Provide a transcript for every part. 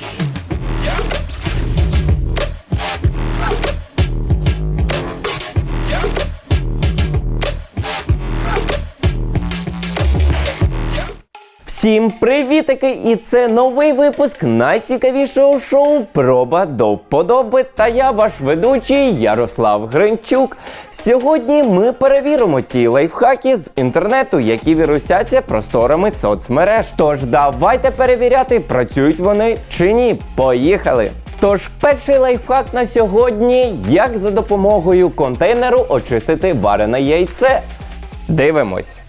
Thank you. Всім привітики! І це новий випуск найцікавішого шоу Проба до вподоби. Та я ваш ведучий Ярослав Гринчук. Сьогодні ми перевіримо ті лайфхаки з інтернету, які вірусяться просторами соцмереж. Тож давайте перевіряти, працюють вони чи ні. Поїхали! Тож, перший лайфхак на сьогодні: як за допомогою контейнеру очистити варене яйце. Дивимось.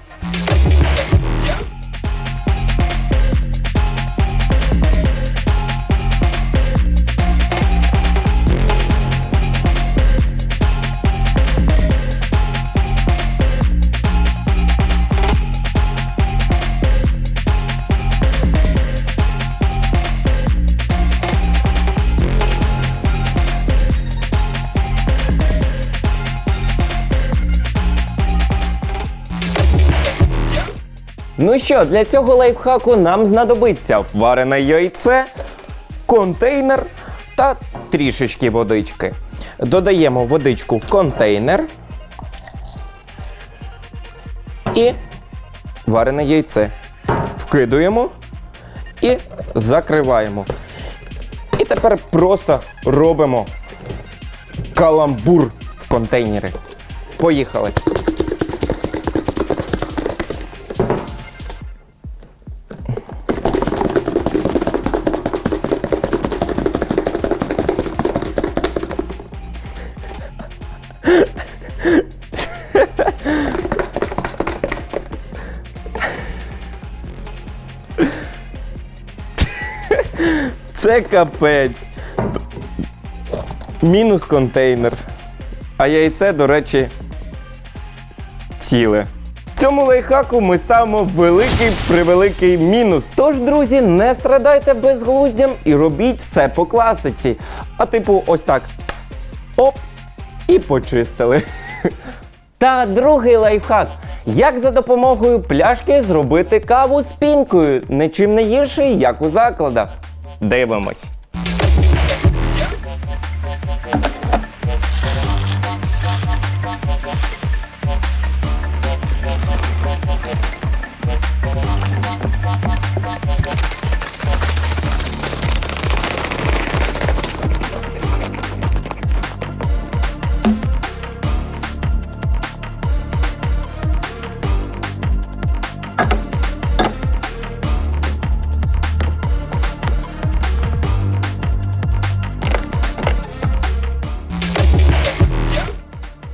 Ну що, для цього лайфхаку нам знадобиться варене яйце, контейнер та трішечки водички. Додаємо водичку в контейнер і варене яйце. Вкидуємо і закриваємо. І тепер просто робимо каламбур в контейнери. Поїхали. Це капець. Мінус контейнер. А яйце, до речі, ціле. Цьому лайфхаку ми ставимо великий превеликий мінус. Тож, друзі, не страдайте безглуздям і робіть все по класиці. А типу, ось так. Оп! І почистили. Та другий лайфхак. Як за допомогою пляшки зробити каву з пінкою, нічим не гірший, як у закладах. Дивимось.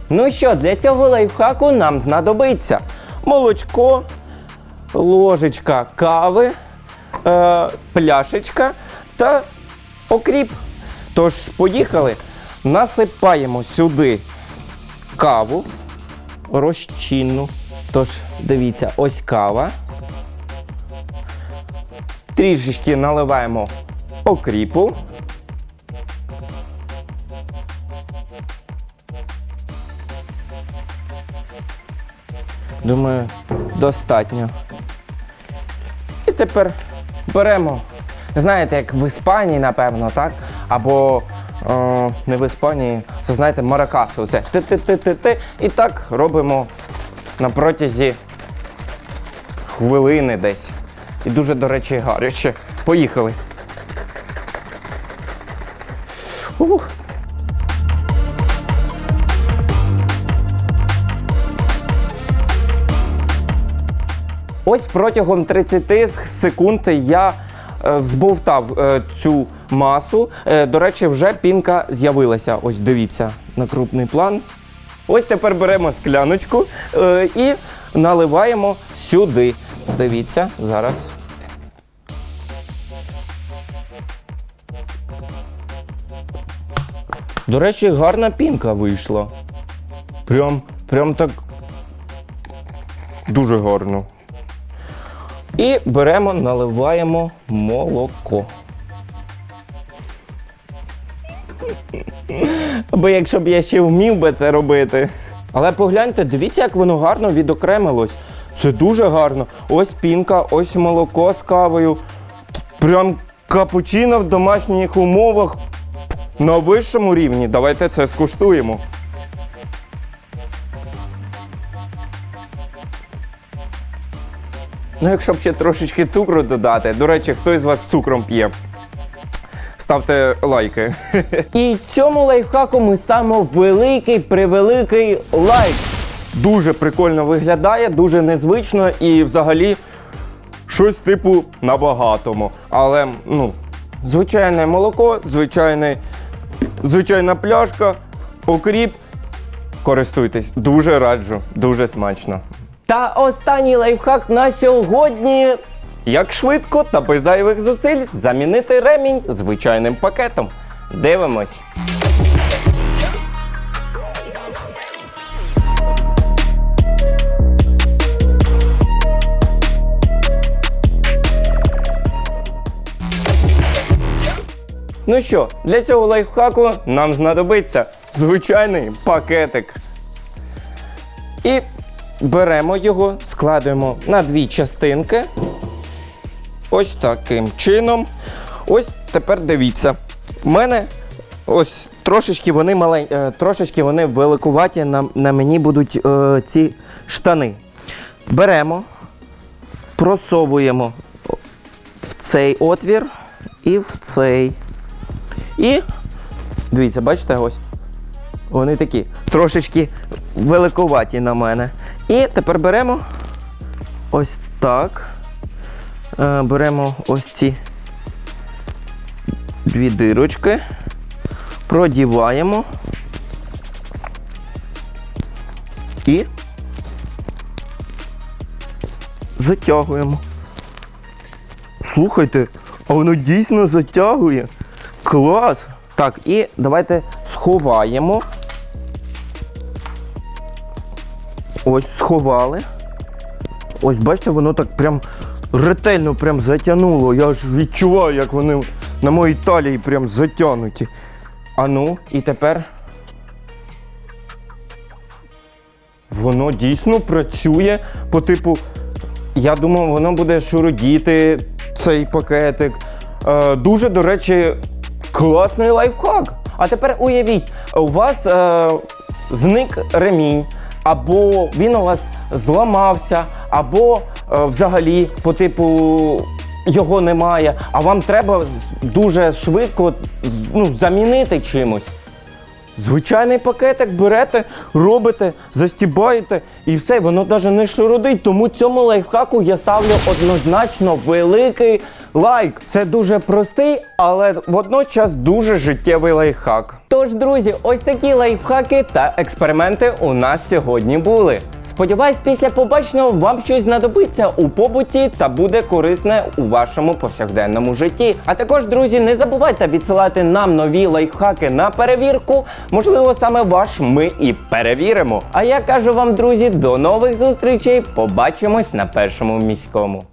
Ну що, для цього лайфхаку нам знадобиться молочко, ложечка кави, е, пляшечка та окріп. Тож, поїхали. Насипаємо сюди каву розчинну. Тож, дивіться, ось кава. Трішечки наливаємо окріпу. Думаю, достатньо. І тепер беремо, знаєте, як в Іспанії, напевно, так? Або е, не в Іспанії, це знаєте, маракаси. Оце ти-ти-ти-ти-ти. І так робимо на протязі хвилини десь. І дуже, до речі, гаряче. Поїхали. Ух. Ось протягом 30 секунд я е, взбовтав е, цю масу. Е, до речі, вже пінка з'явилася. Ось дивіться на крупний план. Ось тепер беремо скляночку і наливаємо сюди. Дивіться, зараз. До речі, гарна пінка вийшла. Прям, прям так дуже гарно. І беремо, наливаємо молоко. Або якщо б я ще вмів би це робити. Але погляньте, дивіться, як воно гарно відокремилось. Це дуже гарно. Ось пінка, ось молоко з кавою. Прям Капучино в домашніх умовах на вищому рівні. Давайте це скуштуємо. Ну, якщо б ще трошечки цукру додати. До речі, хто із вас з цукром п'є? Ставте лайки. І цьому лайфхаку ми ставимо великий превеликий лайк. Дуже прикольно виглядає, дуже незвично і взагалі щось типу на багатому. Але, ну, звичайне молоко, звичайне, звичайна пляшка, окріп. Користуйтесь, дуже раджу, дуже смачно. Та останній лайфхак на сьогодні. Як швидко та без зайвих зусиль замінити ремінь звичайним пакетом. Дивимось. Ну що, для цього лайфхаку нам знадобиться звичайний пакетик. І беремо його, складуємо на дві частинки. Ось таким чином. Ось тепер дивіться. У мене ось трошечки вони малень... е, трошечки вони великуваті на, на мені будуть е, ці штани. Беремо, просовуємо в цей отвір і в цей. І дивіться, бачите, ось. Вони такі трошечки великуваті на мене. І тепер беремо ось так. Е, беремо ось ці дві дирочки, продіваємо і затягуємо. Слухайте, а воно дійсно затягує. Клас! Так, і давайте сховаємо. Ось сховали. Ось бачите, воно так прям ретельно прям затягнуло. Я ж відчуваю, як вони на моїй талії прям затягнуті. А ну, і тепер. Воно дійсно працює по типу. Я думав, воно буде шуродіти цей пакетик. Е, дуже, до речі, класний лайфхак. А тепер уявіть, у вас е, зник ремінь, або він у вас зламався, або е, взагалі по типу його немає, а вам треба дуже швидко ну, замінити чимось. Звичайний пакетик берете, робите, застібаєте і все, воно навіть не шурудить. Тому цьому лайфхаку я ставлю однозначно великий лайк. Це дуже простий, але водночас дуже життєвий лайфхак. Тож, друзі, ось такі лайфхаки та експерименти у нас сьогодні були. Сподіваюсь, після побаченого вам щось знадобиться у побуті та буде корисне у вашому повсякденному житті. А також, друзі, не забувайте відсилати нам нові лайфхаки на перевірку. Можливо, саме ваш ми і перевіримо. А я кажу вам, друзі, до нових зустрічей. Побачимось на першому міському.